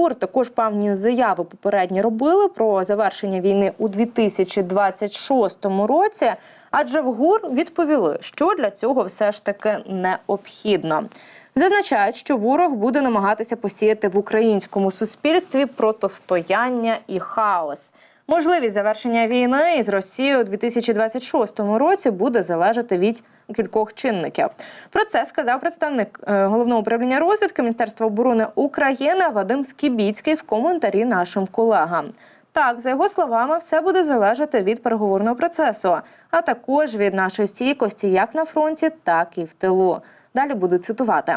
ГУР також певні заяви попередні робили про завершення війни у 2026 році. Адже в ГУР відповіли, що для цього все ж таки необхідно. Зазначають, що ворог буде намагатися посіяти в українському суспільстві протистояння і хаос. Можливість завершення війни із Росією у 2026 році буде залежати від кількох чинників. Про це сказав представник е, головного управління розвідки Міністерства оборони України Вадим Скібіцький в коментарі нашим колегам. Так, за його словами, все буде залежати від переговорного процесу, а також від нашої стійкості як на фронті, так і в тилу. Далі буду цитувати.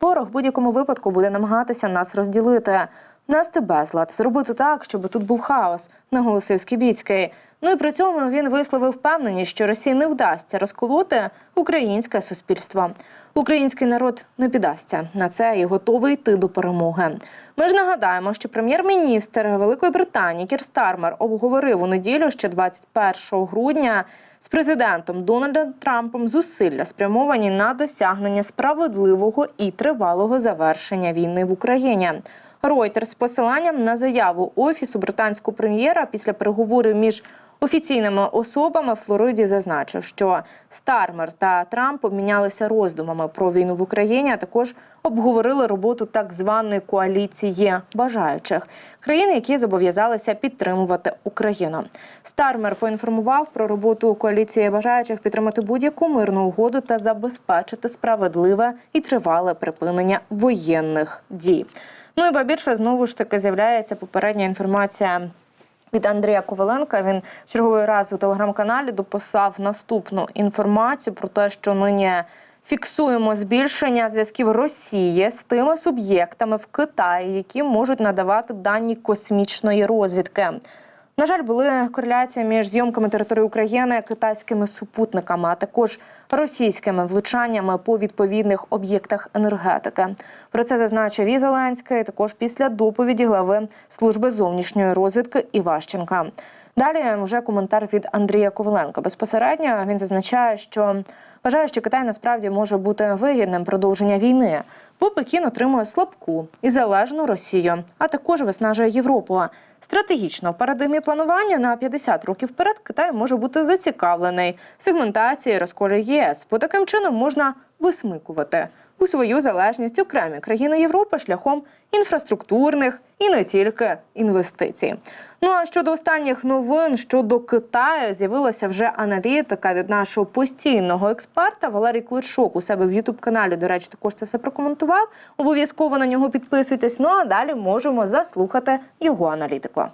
Ворог в будь-якому випадку буде намагатися нас розділити, внести безлад, зробити так, щоб тут був хаос, наголосив Скібіцький. Ну і при цьому він висловив впевненість, що Росії не вдасться розколоти українське суспільство. Український народ не піддасться на це і готовий йти до перемоги. Ми ж нагадаємо, що прем'єр-міністр Великої Британії Кір Стармер обговорив у неділю ще 21 грудня з президентом Дональдом Трампом зусилля спрямовані на досягнення справедливого і тривалого завершення війни в Україні. Reuters з посиланням на заяву офісу британського прем'єра після переговорів між офіційними особами Флориді зазначив, що Стармер та Трамп обмінялися роздумами про війну в Україні, а також обговорили роботу так званої коаліції бажаючих країн, які зобов'язалися підтримувати Україну. Стармер поінформував про роботу коаліції бажаючих підтримати будь-яку мирну угоду та забезпечити справедливе і тривале припинення воєнних дій. Ну і ба більше знову ж таки з'являється попередня інформація. Від Андрія Коваленка він черговий раз у телеграм-каналі дописав наступну інформацію про те, що нині фіксуємо збільшення зв'язків Росії з тими суб'єктами в Китаї, які можуть надавати дані космічної розвідки. На жаль, були кореляції між зйомками території України китайськими супутниками, а також російськими влучаннями по відповідних об'єктах енергетики. Про це зазначив і Зеленський також після доповіді глави служби зовнішньої розвідки Іващенка. Далі вже коментар від Андрія Коваленка. Безпосередньо він зазначає, що вважає, що Китай насправді може бути вигідним продовження війни, бо Пекін отримує слабку і залежну Росію, а також виснажує Європу. Стратегічно в парадигмі планування на 50 років вперед Китай може бути зацікавлений. В сегментації розколі ЄС, бо таким чином можна висмикувати у свою залежність окремі країни Європи шляхом інфраструктурних і не тільки інвестицій. Ну а щодо останніх новин щодо Китаю з'явилася вже аналітика від нашого постійного експерта Валерій Кличок у себе в Ютуб каналі. До речі, також це все прокоментував. Обов'язково на нього підписуйтесь. Ну а далі можемо заслухати його аналітику.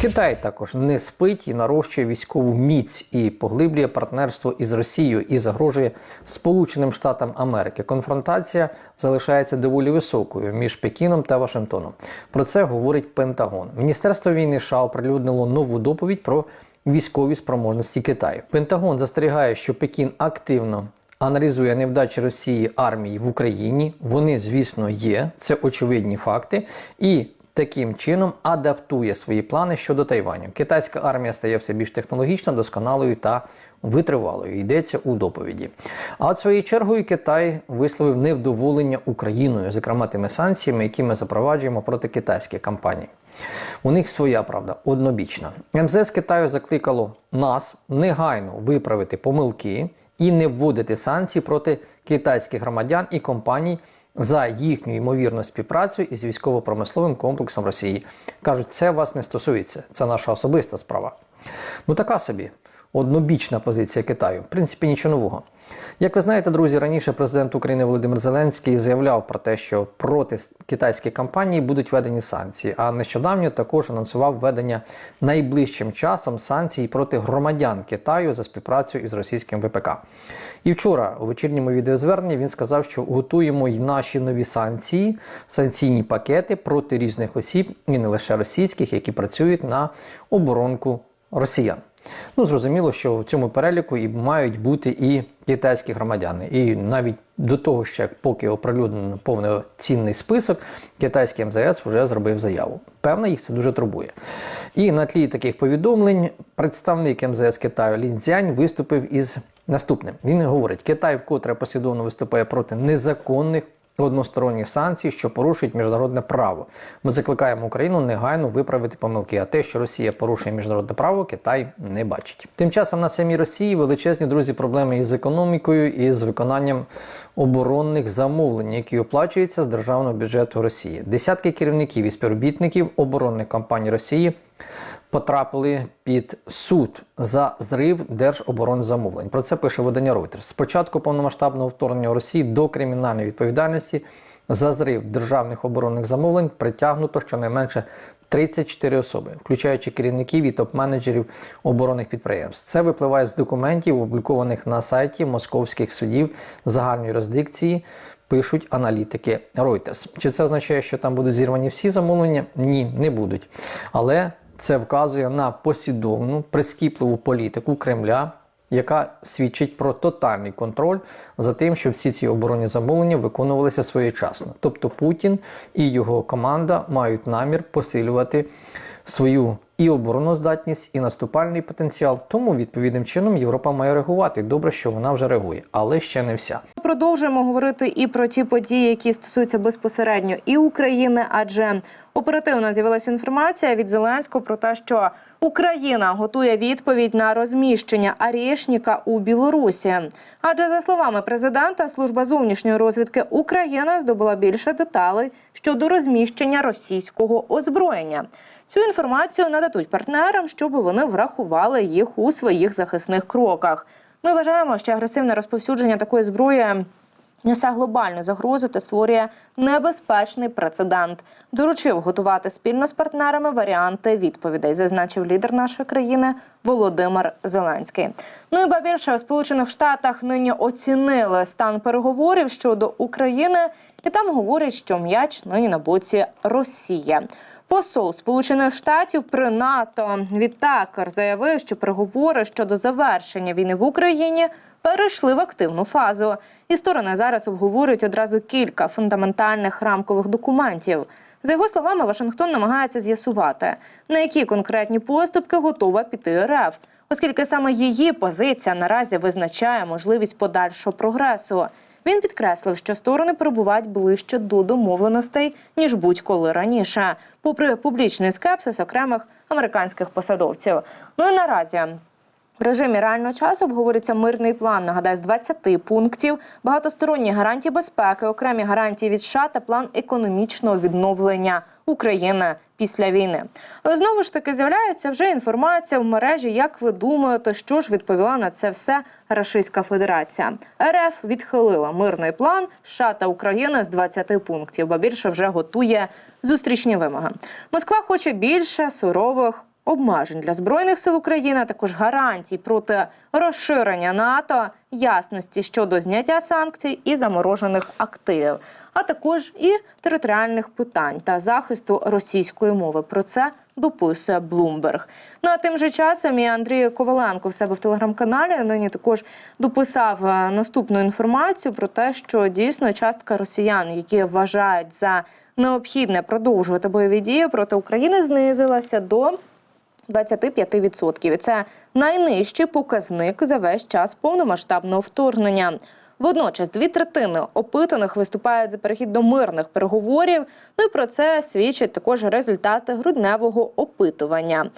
Китай також не спить і нарощує військову міць і поглиблює партнерство із Росією і загрожує Сполученим Штатам Америки. Конфронтація залишається доволі високою між Пекіном та Вашингтоном. Про це говорить Пентагон. Міністерство війни США оприлюднило нову доповідь про військові спроможності Китаю. Пентагон застерігає, що Пекін активно. Аналізує невдачі Росії армії в Україні. Вони, звісно, є. Це очевидні факти. І таким чином адаптує свої плани щодо Тайваню. Китайська армія стає все більш технологічно, досконалою та витривалою. Йдеться у доповіді. А от своєю чергою Китай висловив невдоволення Україною, зокрема тими санкціями, які ми запроваджуємо проти китайських компаній. У них своя правда однобічна. МЗС Китаю закликало нас негайно виправити помилки і не вводити санкції проти китайських громадян і компаній за їхню ймовірну співпрацю із військово-промисловим комплексом Росії. Кажуть, це вас не стосується, це наша особиста справа. Ну така собі однобічна позиція Китаю. В принципі, нічого нового. Як ви знаєте, друзі, раніше президент України Володимир Зеленський заявляв про те, що проти китайських компаній будуть введені санкції. А нещодавно також анонсував введення найближчим часом санкцій проти громадян Китаю за співпрацю із російським ВПК. І вчора у вечірньому відеозверненні він сказав, що готуємо й наші нові санкції, санкційні пакети проти різних осіб, і не лише російських, які працюють на оборонку росіян. Ну, зрозуміло, що в цьому переліку і мають бути і китайські громадяни. І навіть до того, що поки оприлюднено повноцінний список, китайський МЗС вже зробив заяву. Певно, їх це дуже турбує. І на тлі таких повідомлень представник МЗС Китаю Лін Цзянь виступив із наступним. Він говорить, Китай вкотре послідовно виступає проти незаконних односторонніх санкцій, що порушують міжнародне право. Ми закликаємо Україну негайно виправити помилки. А те, що Росія порушує міжнародне право, Китай не бачить. Тим часом на самій Росії величезні друзі проблеми із економікою і з виконанням оборонних замовлень, які оплачуються з державного бюджету Росії. Десятки керівників і співробітників оборонних компаній Росії потрапили під суд за зрив держоборонзамовлень. Про це пише видання Reuters. З початку повномасштабного вторгнення Росії до кримінальної відповідальності за зрив державних оборонних замовлень притягнуто щонайменше 34 особи, включаючи керівників і топ-менеджерів оборонних підприємств. Це випливає з документів, опублікованих на сайті московських судів загальної юрисдикції. Пишуть аналітики Reuters. Чи це означає, що там будуть зірвані всі замовлення? Ні, не будуть. Але це вказує на послідовну прискіпливу політику Кремля, яка свідчить про тотальний контроль за тим, що всі ці оборонні замовлення виконувалися своєчасно. Тобто Путін і його команда мають намір посилювати свою і обороноздатність, і наступальний потенціал. Тому відповідним чином Європа має реагувати. Добре, що вона вже реагує, але ще не вся. Продовжуємо говорити і про ті події, які стосуються безпосередньо і України, адже оперативно з'явилася інформація від Зеленського про те, що Україна готує відповідь на розміщення Арєшніка у Білорусі. Адже за словами президента, служба зовнішньої розвідки України здобула більше деталей щодо розміщення російського озброєння. Цю інформацію нададуть партнерам, щоб вони врахували їх у своїх захисних кроках. Ми вважаємо, що агресивне розповсюдження такої зброї несе глобальну загрозу та створює небезпечний прецедент. Доручив готувати спільно з партнерами варіанти відповідей, зазначив лідер нашої країни Володимир Зеленський. Ну і ба більше у Сполучених Штатах нині оцінили стан переговорів щодо України, і там говорять, що м'яч нині на боці Росії. Посол Сполучених Штатів при НАТО відтакер заявив, що переговори щодо завершення війни в Україні перейшли в активну фазу, і сторони зараз обговорюють одразу кілька фундаментальних рамкових документів. За його словами, Вашингтон намагається з'ясувати, на які конкретні поступки готова піти РФ, оскільки саме її позиція наразі визначає можливість подальшого прогресу. Він підкреслив, що сторони перебувають ближче до домовленостей ніж будь-коли раніше, попри публічний скепсис окремих американських посадовців. Ну і наразі. В режимі реального часу обговорюється мирний план. Нагадаю, з 20 пунктів, багатосторонні гарантії безпеки, окремі гарантії від США та план економічного відновлення України після війни. Але знову ж таки з'являється вже інформація в мережі. Як ви думаєте, що ж відповіла на це все Рашистська Федерація? РФ відхилила мирний план США та Україна з 20 пунктів, бо більше вже готує зустрічні вимоги. Москва хоче більше сурових обмежень для збройних сил України, а також гарантій проти розширення НАТО, ясності щодо зняття санкцій і заморожених активів, а також і територіальних питань та захисту російської мови. Про це дописує Блумберг. Ну а тим же часом і Андрій Коваленко в себе в телеграм-каналі нині також дописав е, наступну інформацію про те, що дійсно частка росіян, які вважають за необхідне продовжувати бойові дії проти України, знизилася до 25%. І це найнижчий показник за весь час повномасштабного вторгнення. Водночас дві третини опитаних виступають за перехід до мирних переговорів. Ну і про це свідчать також результати грудневого опитування.